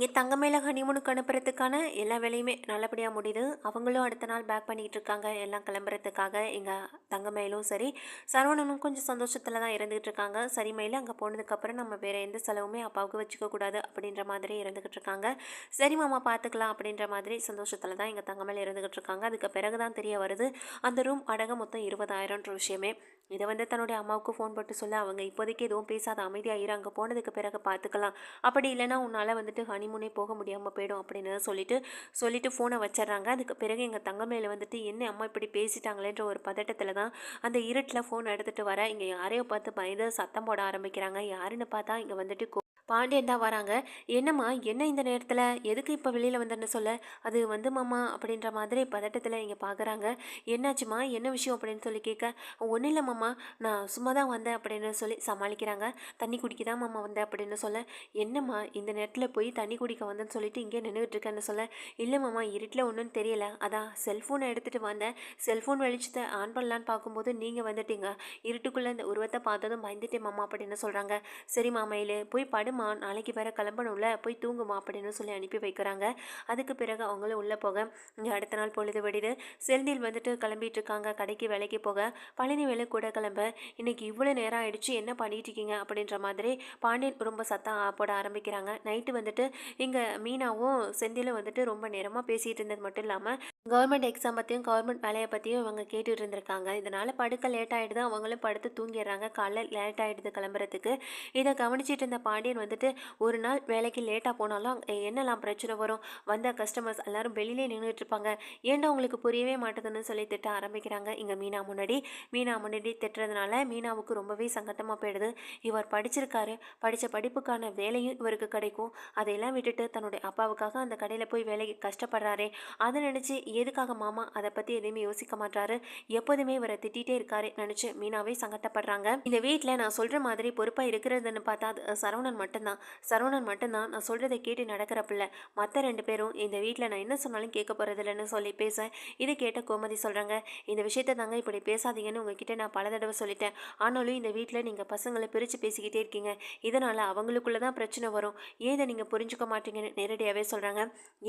இங்கே தங்கமேல ஹனிமூனுக்கு அனுப்புறதுக்கான எல்லா வேலையுமே நல்லபடியாக முடியுது. அவங்களும் அடுத்த நாள் பேக் பண்ணிகிட்டு இருக்காங்க. எல்லாம் கிளம்புறதுக்காக எங்கள் தங்கமேலும் சரி சரவணனும் கொஞ்சம் சந்தோஷத்தில் தான் இருந்துகிட்டு இருக்காங்க. சரி மயில அங்கே போனதுக்கப்புறம் நம்ம வேறு எந்த செலவுமே அப்பாவுக்கு வச்சுக்கக்கூடாது அப்படின்ற மாதிரி இருந்துக்கிட்டு இருக்காங்க. சரி மாமா பார்த்துக்கலாம் அப்படின்ற மாதிரி சந்தோஷத்தில் தான் எங்கள் தங்கமேல இருந்துக்கிட்டு இருக்காங்க. அதுக்கு பிறகு தான் தெரிய வருது அந்த ரூம் அடங்க மொத்தம் இருபதாயிரம்ன்ற விஷயமே. இதை வந்து தன்னுடைய அம்மாவுக்கு ஃபோன் போட்டு சொல்ல. அவங்க இப்போதைக்கு எதுவும் பேசாத அமைதியாகிறாங்க அங்கே போனதுக்கு பிறகு பார்த்துக்கலாம் அப்படி இல்லைன்னா உன்னால் வந்துட்டு ஹனிமூனே போக முடியாமல் போயிடும் அப்படின்னு சொல்லிட்டு சொல்லிட்டு ஃபோனை வச்சிடுறாங்க. அதுக்கு பிறகு எங்கள் தங்கமையில் வந்துட்டு என்ன அம்மா இப்படி பேசிட்டாங்களேன்ற ஒரு பதட்டத்தில் தான் அந்த இருட்டில் ஃபோன் எடுத்துகிட்டு வர. இங்கே யாரையோ பார்த்து பயந்து சத்தம் போட ஆரம்பிக்கிறாங்க. யாருன்னு பார்த்தா இங்கே வந்துட்டு கோ- பாண்டியன் தான் வராங்க. என்னம்மா என்ன இந்த நேரத்தில்? எதுக்கு இப்போ வெளியில் வந்தேன்னு சொல்ல? அது வந்து மாமா அப்படின்ற மாதிரி பதட்டத்தில் இங்கே பார்க்குறாங்க என்னாச்சுமா என்ன விஷயம் அப்படின்னு சொல்லி கேட்க ஒன்றும் இல்லை மாமா. நான் சும்மா தான் வந்தேன் அப்படின்னு சொல்லி சமாளிக்கிறாங்க. தண்ணி குடிக்க தான் மாமா வந்தேன் அப்படின்னு சொல்ல என்னம்மா இந்த நேரத்தில் போய் தண்ணி குடிக்க வந்தேன்னு சொல்லிட்டு இங்கே நின்றுட்டுருக்கேன்னு சொல்ல? இல்லை மாமா இருட்டில் ஒன்றும் தெரியல. அதான் செல்ஃபோனை எடுத்துகிட்டு வந்தேன். செல்ஃபோன் வெளிச்சத்தை ஆன் பண்ணலான்னு பார்க்கும்போது நீங்கள் வந்துட்டீங்க. இருட்டுக்குள்ளே இந்த உருவத்தை பார்த்ததும் பயந்துட்டேன் மாமா அப்படின்னு சொல்கிறாங்க சரி மாமையிலே போய் படுமா நாளைக்கு வேறு கிளம்பணும்ல போய் தூங்குமா அப்படின்னு சொல்லி அனுப்பி வைக்கிறாங்க. அதுக்கு பிறகு அவங்களும் உள்ளே போக இங்கே அடுத்த நாள் பொழுது விடிது. செல்தில் வந்துட்டு கிளம்பிட்டு இருக்காங்க. கடைக்கு வேலைக்கு போக. பழனி வேலை கூட கிளம்ப. இன்னைக்கு இவ்வளோ நேரம் ஆயிடுச்சு என்ன பண்ணிட்டு இருக்கீங்க? அப்படின்ற மாதிரி பாண்டியன் ரொம்ப சத்தம் போட ஆரம்பிக்கிறாங்க. நைட்டு வந்துட்டு இங்கே மீனாவும் செந்திலும் வந்துட்டு ரொம்ப நேரமாக பேசிகிட்டு இருந்தது மட்டும் இல்லாமல் கவர்மெண்ட் எக்ஸாம் பற்றியும் கவர்மெண்ட் வேலையை பற்றியும் இவங்க கேட்டுட்டு இருந்திருக்காங்க. இதனால் படுக்க லேட் ஆகிடுது அவங்களும் படுத்து தூங்கிடுறாங்க. காலைல லேட் ஆகிடுது கிளம்புறதுக்கு. இதை கவனிச்சிட்டு இருந்த பாண்டியன் வந்துட்டு ஒரு நாள் வேலைக்கு லேட்டாக போனாலும் என்னெல்லாம் பிரச்சனை வரும்? வந்த கஸ்டமர்ஸ் எல்லாரும் வெளியிலே நின்றுட்டு இருப்பாங்க. ஏன்டா உங்களுக்கு புரியவே மாட்டேதுன்னு சொல்லி திட்ட ஆரம்பிக்கிறாங்க. இங்கே மீனா முன்னாடி. மீனா முன்னாடி திட்டுறதுனால மீனாவுக்கு ரொம்பவே சங்கட்டமாக போயிடுது. இவர் படிச்சிருக்காரு. படித்த படிப்புக்கான வேலையும் இவருக்கு கிடைக்கும். அதையெல்லாம் விட்டுட்டு தன்னுடைய அப்பாவுக்காக அந்த கடையில் போய் வேலைக்கு கஷ்டப்படுறாரே. அதை நினச்சி எதுக்காக மாமா அதை பற்றி எதையுமே யோசிக்க மாட்டாரு எப்போதுமே இவரை திட்டிகிட்டே இருக்காரு நினச்சி மீனாவே சங்கட்டப்படுறாங்க. இந்த வீட்டில் நான் சொல்கிற மாதிரி பொறுப்பாக இருக்கிறதுன்னு பார்த்தா அது சரவணன் மட்டும்தான். சரவணன் மட்டும்தான் நான் சொல்கிறத கேட்டு நடக்கிற பிள்ளை மற்ற ரெண்டு பேரும் இந்த வீட்டில் நான் என்ன சொன்னாலும் கேட்க போகிறதில்லன்னு சொல்லி பேச இதை கேட்ட கோமதி சொல்கிறாங்க இந்த விஷயத்தை தாங்க இப்படி பேசாதீங்கன்னு உங்ககிட்ட நான் பல தடவை சொல்லிட்டேன். ஆனாலும் இந்த வீட்டில் நீங்கள் பசங்களை பிரித்து பேசிக்கிட்டே இருக்கீங்க. இதனால் அவங்களுக்குள்ள தான் பிரச்சனை வரும். ஏதை நீங்கள் புரிஞ்சுக்க மாட்டீங்கன்னு நேரடியாகவே சொல்கிறாங்க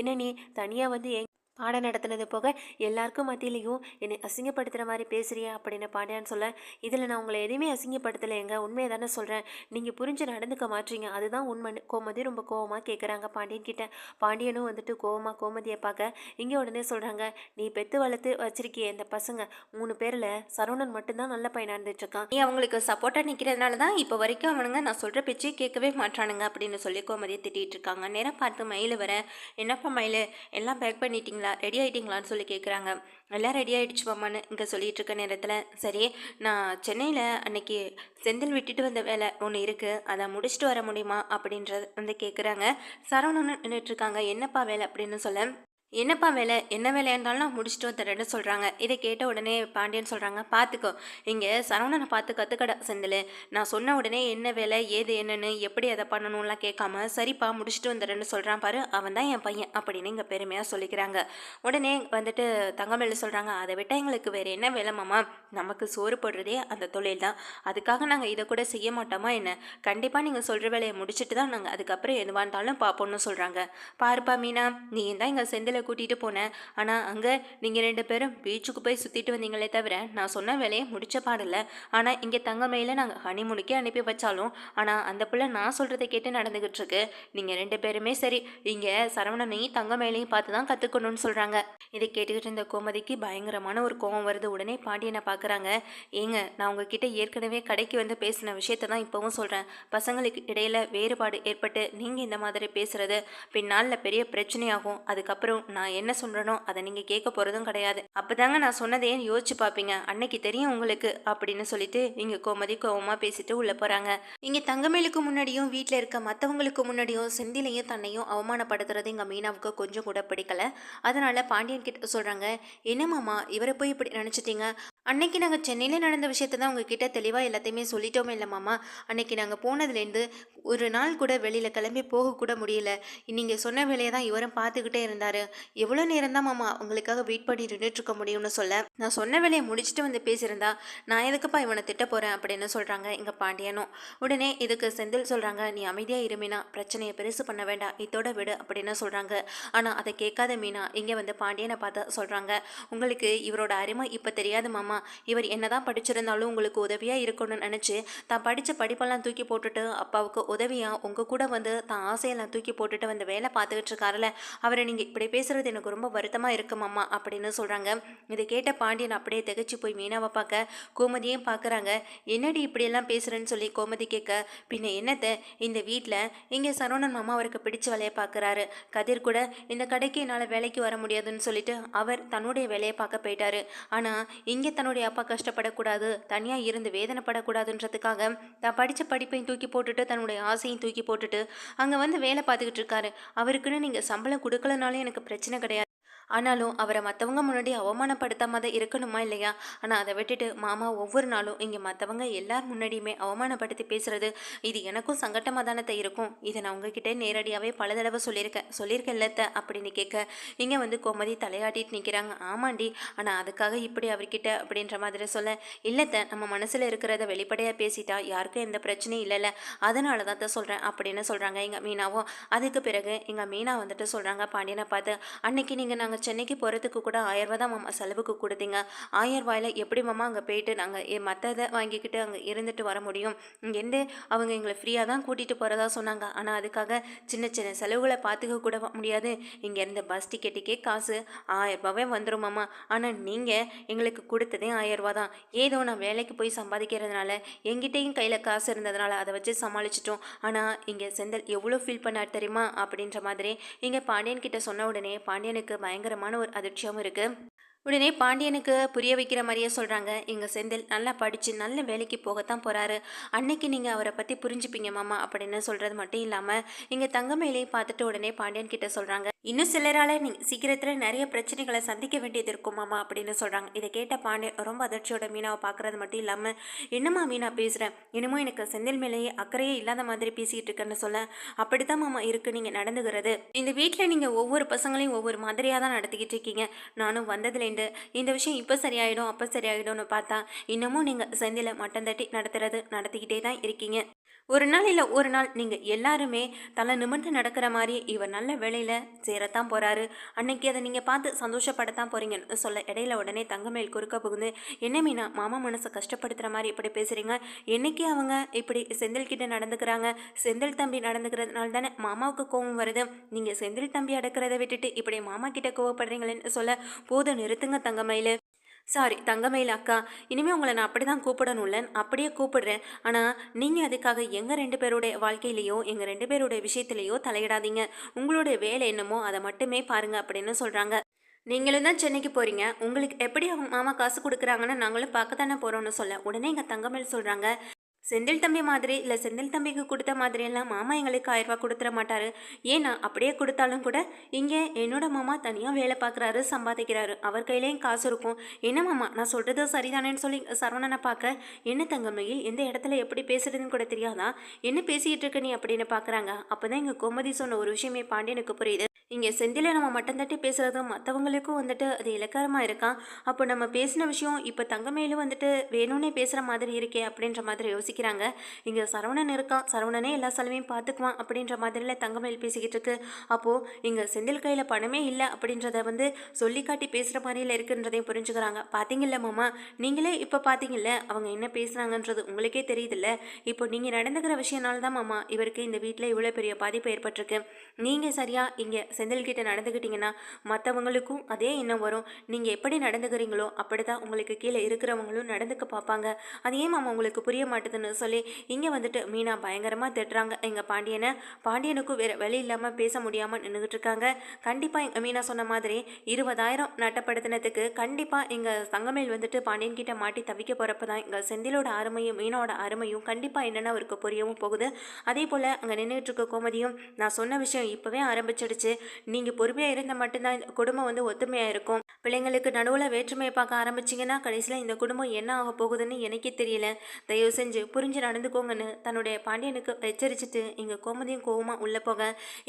என்ன நீ தனியாக வந்து பாடம் நடத்தினது போக எல்லாருக்கும் மத்தியிலையும் என்னை அசிங்கப்படுத்துகிற மாதிரி பேசுகிறியா அப்படின்னு பாண்டியான்னு சொல்ல இதில் நான் உங்களை எதையுமே அசிங்கப்படுத்தலைங்க உண்மையை தானே சொல்கிறேன் நீங்கள் புரிஞ்சு நடந்துக்க மாட்டீங்க. அதுதான் உண்மை. கோமதி ரொம்ப கோவமாக கேட்குறாங்க பாண்டியன் கிட்ட. பாண்டியனும் வந்துட்டு கோவமாக கோமதியை பார்க்க இங்கே உடனே சொல்கிறாங்க நீ பெத்து வளர்த்து வச்சிருக்கிய இந்த பசங்க மூணு பேரில் சரவணன் மட்டும்தான் நல்ல பையனாக இருந்துட்டுருக்கான் நீ அவங்களுக்கு சப்போர்ட்டாக நிற்கிறதுனால தான் இப்போ வரைக்கும் அவனுங்க நான் சொல்கிற பேச்சே கேட்கவே மாட்டானுங்க. அப்படின்னு சொல்லி கோமதியை திட்டிகிட்டு இருக்காங்க. நேரம் பார்த்து மயில் வர என்னப்பா மயில்? எல்லாம் பேக் பண்ணிட்டீங்களா? ரெடி ஆகிட்டீங்களான்னு சொல்லி கேட்குறாங்க எல்லாம் ரெடி ஆகிடுச்சு மாமான்னு இங்கே சொல்லிகிட்டு இருக்க நேரத்தில். சரி நான் சென்னையில் அன்னைக்கு செந்தில் விட்டுட்டு வந்த வேலை ஒன்று இருக்குது அதை முடிச்சுட்டு வர முடியுமா? அப்படின்றத வந்து கேட்குறாங்க சரவணன் நின்றுட்டுருக்காங்க என்னப்பா வேலை? அப்படின்னு சொல்ல என்னப்பா வேலை? என்ன வேலையாக இருந்தாலும் நான் முடிச்சுட்டு வந்துடுறேன்னு சொல்கிறாங்க இதை கேட்ட உடனே பாண்டியன் சொல்கிறாங்க பார்த்துக்கோ இங்கே சரவணனை பார்த்து கற்றுக்கடா செந்தில். நான் சொன்ன உடனே என்ன வேலை ஏது என்னன்னு எப்படி அதை பண்ணணும்லாம் கேட்காம சரிப்பா முடிச்சுட்டு வந்துடுறேன்னு சொல்கிறான் பாரு அவன் தான் என் பையன் அப்படின்னு இங்கே பெருமையாக சொல்லிக்கிறாங்க. உடனே வந்துட்டு தங்கமேல சொல்கிறாங்க அதை விட்டால் எங்களுக்கு வேறு என்ன வேலை மாமா? நமக்கு சோறு போடுறதே அந்த தொழில் தான். அதுக்காக நாங்கள் இதை கூட செய்ய மாட்டோமா என்ன? கண்டிப்பாக நீங்கள் சொல்கிற வேலையை முடிச்சுட்டு தான் நாங்கள் அதுக்கப்புறம் எதுவாக இருந்தாலும் பார்ப்போம்னு சொல்கிறாங்க பாருப்பா மீனா நீ தான் இங்கே செந்தில் கூட்டிகிட்டு போனேன். ஆனால் அங்கே நீங்கள் ரெண்டு பேரும் பீச்சுக்கு போய் சுற்றிட்டு வந்தீங்களே தவிர நான் சொன்ன வேலையை முடிச்ச பாடல ஆனால் இங்கே தங்கமையில் நாங்கள் ஹனிமூனுக்கே அனுப்பி வச்சாலும் ஆனால் அந்த பிள்ளை நான் சொல்கிறத கேட்டு நடந்துக்கிட்டு இருக்கு. நீங்கள் ரெண்டு பேருமே சரி இங்கே சரவணனையும் தங்கமயிலையும் பார்த்து தான் கற்றுக்கணும்னு சொல்கிறாங்க இதை கேட்டுக்கிட்டு இருந்த கோமதிக்கு பயங்கரமான ஒரு கோபம் வருது. உடனே பாண்டியனை பார்க்குறாங்க ஏங்க நான் உங்ககிட்ட ஏற்கனவே கடைக்கு வந்து பேசின விஷயத்தை தான் இப்போவும் சொல்கிறேன் பசங்களுக்கு இடையில் வேறுபாடு ஏற்பட்டு நீங்கள் இந்த மாதிரி பேசுகிறது பின்னாளில் பெரிய பிரச்சனையாகும். அதுக்கப்புறம் நான் என்ன சொல்கிறேனோ அதை நீங்கள் கேட்க போகிறதும் கிடையாது. அப்போதாங்க நான் சொன்னதே யோசிச்சு பார்ப்பீங்க? அன்னைக்கு தெரியும் உங்களுக்கு அப்படின்னு சொல்லிட்டு இங்கே கோமதி கோவமாக பேசிட்டு உள்ளே போகிறாங்க இங்கே தங்கமேலுக்கு முன்னாடியும் வீட்டில் இருக்க மற்றவங்களுக்கு முன்னாடியும் செந்திலையும் தன்னையும் அவமானப்படுத்துறது எங்கள் மீனாவுக்கு கொஞ்சம் கூட பிடிக்கல. அதனால் பாண்டியன் கிட்ட சொல்கிறாங்க என்ன மாமா இவரை போய் இப்படி நினச்சிட்டீங்க? அன்னைக்கு நாங்கள் சென்னையில் நடந்த விஷயத்தை தான் உங்ககிட்ட தெளிவாக எல்லாத்தையுமே சொல்லிட்டோமே இல்லை மாமா. அன்னைக்கு நாங்கள் போனதுலேருந்து ஒரு நாள் கூட வெளியில் கிளம்பி போகக்கூட முடியல. நீங்கள் சொன்ன வேலையை தான் இவரும் பார்த்துக்கிட்டே இருந்தார். எவ்வளோ நேரம் தான் மாமா உங்களுக்காக வெயிட் பண்ணி நின்றுட்டு இருக்க முடியும்னு சொல்ல. நான் சொன்ன வேலையை முடிச்சுட்டு வந்து பேசியிருந்தா நான் எதுக்குப்பா இவனை திட்ட போகிறேன் அப்படின்னு சொல்கிறாங்க எங்கள் பாண்டியனும். உடனே இதுக்கு செந்தில் சொல்கிறாங்க நீ அமைதியாக இருமினா பிரச்சனையை பெருசு பண்ண வேண்டாம். இதோட விடு அப்படின்னு சொல்கிறாங்க ஆனால் அதை கேட்காத மீனா இங்கே வந்து பாண்டியனை பார்த்தா சொல்கிறாங்க உங்களுக்கு இவரோட அருமை இப்போ தெரியாது மாமா. இவர் என்னதான் படிச்சிருந்தாலும் உங்களுக்கு உதவியாக இருக்கணும்னு நினச்சி தான் படித்த படிப்பெல்லாம் தூக்கி போட்டுட்டு அப்பாவுக்கு உதவியாக உங்கள் கூட வந்து தான் ஆசையெல்லாம் தூக்கி போட்டுட்டு வந்து வேலை பார்த்துக்கிட்டு இருக்காருல அவரை நீங்கள் இப்படி பேசுகிறது எனக்கு ரொம்ப வருத்தமாக இருக்கும் அம்மா அப்படின்னு சொல்கிறாங்க இதை கேட்ட பாண்டியன் அப்படியே திகச்சு போய் மீனாவை பார்க்க கோமதியும் பார்க்குறாங்க. என்னடி இப்படியெல்லாம் பேசுகிறேன்னு சொல்லி கோமதி கேட்க பின்ன என்னத்தை? இந்த வீட்டில் இங்கே சரவணன் மாமா அவருக்கு பிடிச்ச வேலையை பார்க்குறாரு. கதிர் கூட இந்த கடைக்கு என்னால் வேலைக்கு வர முடியாதுன்னு சொல்லிட்டு அவர் தன்னுடைய வேலையை பார்க்க போயிட்டாரு. ஆனால் இங்கே தன்னுடைய அப்பா கஷ்டப்படக்கூடாது தனியாக இருந்து வேதனைப்படக்கூடாதுன்றதுக்காக தான் படித்த படிப்பையும் தூக்கி போட்டுட்டு தன்னுடைய ஆசையும் தூக்கி போட்டுட்டு அங்கே வந்து வேலை பார்த்துக்கிட்டு இருக்காரு. அவருக்குன்னு நீங்கள் சம்பளம் கொடுக்கலனாலும் எனக்கு பிரச்சனை கிடையாது. ஆனாலும் அவரை மற்றவங்க முன்னாடி அவமானப்படுத்தாம தான் இருக்கணுமா இல்லையா? ஆனால் அதை விட்டுட்டு மாமா ஒவ்வொரு நாளும் இங்கே மற்றவங்க எல்லார் முன்னாடியுமே அவமானப்படுத்தி பேசுறது இது எனக்கும் சங்கட்டமாக தானே இருக்கும். இதை நான் உங்ககிட்ட நேரடியாகவே பல தடவை சொல்லியிருக்கேன். சொல்லியிருக்கேன் இல்லத்த அப்படின்னு கேட்க இங்கே வந்து கோமதி தலையாட்டிட்டு நிற்கிறாங்க ஆமாண்டி ஆனால் அதுக்காக இப்படி அவர்கிட்ட அப்படின்ற மாதிரி சொல்ல இல்லத்த நம்ம மனசில் இருக்கிறத வெளிப்படையாக பேசிட்டா யாருக்கும் எந்த பிரச்சனையும் இல்லைல்ல. அதனால தான் தான் சொல்கிறேன் அப்படின்னு சொல்கிறாங்க எங்கள் மீனாவும். அதுக்கு பிறகு எங்கள் மீனா வந்துட்டு சொல்கிறாங்க பாண்டியனை பார்த்து அன்னைக்கு நீங்கள் நாங்கள் சென்னைக்கு போகிறதுக்கு கூட ஆயிரரூவா தான் மாமா செலவுக்கு கொடுத்தீங்க. ஆயிரரூவாயில் எப்படி மாமா அங்கே போயிட்டு நாங்கள் மற்றதை வாங்கிக்கிட்டு அங்கே இருந்துட்டு வர முடியும்? இங்கேருந்து அவங்க எங்களை ஃப்ரீயாக தான் கூட்டிகிட்டு போகிறதா சொன்னாங்க. ஆனால் அதுக்காக சின்ன சின்ன செலவுகளை பார்த்துக்க கூட முடியாது. இங்கேருந்து பஸ் டிக்கெட்டுக்கே காசு ஆயிரரூபாவே வந்துடும் மாமா. ஆனால் நீங்கள் எங்களுக்கு கொடுத்ததே ஆயிரரூவா தான் ஏதோ நான் வேலைக்கு போய் சம்பாதிக்கிறதுனால எங்கிட்டையும் கையில் காசு இருந்ததுனால அதை வச்சு சமாளிச்சிட்டோம். ஆனால் இங்கே செந்தில் எவ்வளோ ஃபீல் பண்ணார் தெரியுமா? அப்படின்ற மாதிரி இங்கே பாண்டியன் கிட்ட சொன்ன உடனே பாண்டியனுக்கு பயங்கர பயங்கரமான ஒரு அதிர்ச்சியாகவும் இருக்குது உடனே பாண்டியனுக்கு புரிய வைக்கிற மாதிரியே சொல்கிறாங்க எங்கள் செந்தில் நல்லா படித்து நல்ல வேலைக்கு போகத்தான் போகிறாரு அன்னைக்கு நீங்கள் அவரை பற்றி புரிஞ்சுப்பீங்க மாமா அப்படின்னு சொல்கிறது மட்டும் இல்லாமல் இங்கே தங்கமேலையும் பார்த்துட்டு உடனே பாண்டியன் கிட்ட சொல்கிறாங்க இன்னும் சிலரால் நீங்கள் சீக்கிரத்தில் நிறைய பிரச்சனைகளை சந்திக்க வேண்டியது இருக்கும்மாமா அப்படின்னு சொல்கிறாங்க இதை கேட்ட பாண்டியன் ரொம்ப அதிர்ச்சியோட மீனாவை பார்க்குறது மட்டும் இல்லாமல் என்னம்மா மீனா பேசுகிறேன் இன்னமும் எனக்கு செந்தில் மேலேயே அக்கறையே இல்லாத மாதிரி பேசிகிட்டு இருக்கேன்னு சொல்ல அப்படித்தான் மாமா இருக்குது நீங்கள் நடந்துகிறது இந்த வீட்டில் நீங்கள் ஒவ்வொரு பசங்களையும் ஒவ்வொரு மாதிரியாக தான் நடத்திக்கிட்டு இருக்கீங்க. நானும் வந்ததுலேருந்து இந்த விஷயம் இப்போ சரியாயிடும் அப்போ சரியாயிடும்னு பார்த்தா இன்னமும் நீங்கள் செந்தில மட்டம் தட்டி நடத்துறது நடத்திக்கிட்டே தான் இருக்கீங்க. ஒரு நாள் இல்லை ஒரு நாள் நீங்கள் எல்லாருமே தலை நிமிர்ந்து நடக்கிற மாதிரி இவர் நல்ல வேலையில் சேரத்தான் போகிறாரு அன்னைக்கு அதை நீங்கள் பார்த்து சந்தோஷப்படத்தான் போகிறீங்கன்னு சொல்ல இடையில உடனே தங்கமேல் குறுக்க புகுந்து என்ன மீனா மாமா மனசை கஷ்டப்படுத்துகிற மாதிரி இப்படி பேசுகிறீங்க என்னைக்கு அவங்க இப்படி செந்தில் கிட்ட நடந்துக்கிறாங்க? செந்தில் தம்பி நடந்துக்கிறதுனால தானே மாமாவுக்கு கோவம் வருது. நீங்கள் செந்தில் தம்பி அடக்கிறத விட்டுட்டு இப்படி மாமா கிட்ட கோவப்படுறீங்களேன்னு சொல்ல போதும் நிறுத்துங்க தங்கமயில். சாரி தங்கமயில் அக்கா இனிமேல் உங்களை நான் அப்படி தான் கூப்பிடணும்ல அப்படியே கூப்பிடுறேன். ஆனால் நீங்கள் அதுக்காக எங்கள் ரெண்டு பேருடைய வாழ்க்கையிலையோ எங்கள் ரெண்டு பேருடைய விஷயத்துலையோ தலையிடாதீங்க. உங்களுடைய வேலை என்னமோ அதை மட்டுமே பாருங்கள் அப்படின்னு சொல்கிறாங்க நீங்களும் தான் சென்னைக்கு போகிறீங்க உங்களுக்கு எப்படி அவங்க மாமா காசு கொடுக்குறாங்கன்னு நாங்களும் பார்க்க தானே போகிறோம்னு சொல்ல உடனே எங்கள் தங்கமேல் சொல்கிறாங்க செந்தில் தம்பி மாதிரி இல்லை செந்தில் தம்பிக்கு கொடுத்த மாதிரியெல்லாம் மாமா எங்களுக்கு ஆயிரரூபா கொடுத்துட மாட்டார். ஏன்னா அப்படியே கொடுத்தாலும் கூட இங்கே என்னோட மாமா தனியாக வேலை பார்க்குறாரு சம்பாதிக்கிறாரு. அவர் கையிலேயும் காசு இருக்கும். என்ன மாமா நான் சொல்கிறது சரிதானேன்னு சொல்லி சரவணனை பார்க்க என்ன தங்கமையில் எந்த இடத்துல எப்படி பேசுறதுன்னு கூட தெரியாதா? என்ன பேசிக்கிட்டு இருக்க நீ அப்படின்னு பார்க்குறாங்க. அப்போ தான் இங்கே கோமதி சொன்ன ஒரு விஷயமே பாண்டியனுக்கு புரியுது. இங்கே செந்தில நம்ம மட்டம் தட்டி பேசுகிறதும் மற்றவங்களுக்கும் வந்துட்டு அது இலக்காரமாக இருக்கான் அப்போ நம்ம பேசின விஷயம் இப்போ தங்கமையிலும் வந்துட்டு வேணும்னே பேசுகிற மாதிரி இருக்கே அப்படின்ற மாதிரி யோசிக்க யோசிக்கிறாங்க இங்கே சரவணன் இருக்கான் சரவணனே எல்லா செலவையும் பார்த்துக்குவான் அப்படின்ற மாதிரியில் தங்கமேல் பேசிக்கிட்டு இருக்கு. அப்போது இங்கே செந்தில் கையில் பணமே இல்லை அப்படின்றத வந்து சொல்லி காட்டி பேசுகிற மாதிரியில் இருக்குன்றதையும் புரிஞ்சுக்கிறாங்க. பார்த்தீங்கல்ல மாமா? நீங்களே இப்போ பார்த்தீங்கல்ல அவங்க என்ன பேசுகிறாங்கன்றது உங்களுக்கே தெரியுதுல்ல. இப்போ நீங்கள் நடந்துக்கிற விஷயனால தான் மாமா இவருக்கு இந்த வீட்டில் இவ்வளோ பெரிய பாதிப்பு ஏற்பட்டிருக்கு. நீங்கள் சரியாக இங்கே செந்தில்கிட்ட நடந்துக்கிட்டிங்கன்னா மற்றவங்களுக்கும் அதே எண்ணம் வரும். நீங்கள் எப்படி நடந்துக்கிறீங்களோ அப்படி தான் உங்களுக்கு கீழே இருக்கிறவங்களும் நடந்துக்க பார்ப்பாங்க. அது ஏன் மாமா உங்களுக்கு புரிய மாட்டுதுன்னு சொல்லி இங்கே வந்துட்டு மீனா பயங்கரமாக திட்டுறாங்க. எங்கள் பாண்டியனை பாண்டியனுக்கும் வேறு வழி இல்லாமல் பேச முடியாமல் நின்றுக்கிட்டு இருக்காங்க. கண்டிப்பாக எங்கள் மீனா சொன்ன மாதிரி இருபதாயிரம் நட்டப்படுத்தினதுக்கு கண்டிப்பாக எங்கள் தங்கமேல் வந்துட்டு பாண்டியன் கிட்ட மாட்டி தவிக்க போகிறப்ப தான் எங்கள் செந்திலோட அருமையும் மீனோட அருமையும் கண்டிப்பாக என்னென்ன அவருக்கு புரியவும் போகுது. அதே போல் அங்கே நின்றுட்டு இருக்க கோமதியும் நான் சொன்ன விஷயம் இப்போவே ஆரம்பிச்சிடுச்சு. நீங்கள் பொறுமையாக இருந்தால் மட்டும்தான் இந்த குடும்பம் வந்து ஒத்துமையாக இருக்கும். பிள்ளைங்களுக்கு நடுவில் வேற்றுமையை பார்க்க ஆரம்பிச்சிங்கன்னா கடைசியில் இந்த குடும்பம் என்ன ஆக போகுதுன்னு எனக்கே தெரியல. தயவு செஞ்சு புரிஞ்சு நடந்துக்கோங்கன்னு தன்னுடைய பாண்டியனுக்கு எச்சரிச்சிட்டு இங்கே கோமதியும் கோவமாக உள்ளே போக.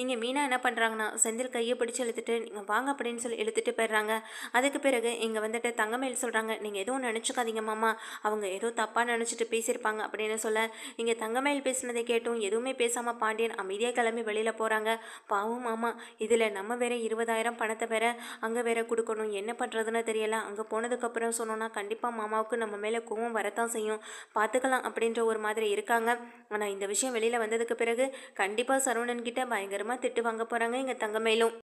இங்கே மீனா என்ன பண்ணுறாங்கன்னா செந்தில் கையை பிடிச்சி இழுத்துட்டு நீங்கள் வாங்க அப்படின்னு சொல்லி இழுத்துட்டு போயிடுறாங்க. அதுக்கு பிறகு இங்கே வந்துட்டு தங்கமேல் சொல்கிறாங்க நீங்கள் எதுவும் நினச்சிக்காதீங்க மாமா. அவங்க ஏதோ தப்பாக நினச்சிட்டு பேசியிருப்பாங்க அப்படின்னு சொல்ல. இங்கே தங்கமேல் பேசினதை கேட்டும் எதுவுமே பேசாமல் பாண்டியன் அமைதியாக கிளம்பி வெளியில் போகிறாங்க பாவம் மாமா இதில் நம்ம வேற இருபதாயிரம் பணத்தை வேற அங்கே வேற கொடுக்கணும். என்ன பண்ணுறதுன்னு தெரியல. அங்கே போனதுக்கப்புறம் சொன்னோன்னா கண்டிப்பாக மாமாவுக்கு நம்ம மேலே கோவம் வரத்தான் செய்யும். பார்த்துக்கலாம் அப்படின்ற ஒரு மாதிரி இருக்காங்க. ஆனால் இந்த விஷயம் வெளியில் வந்ததுக்கு பிறகு கண்டிப்பாக சரவணன் கிட்ட பயங்கரமாக திட்டு வாங்க போகிறாங்க எங்கள் தங்கமேலும்.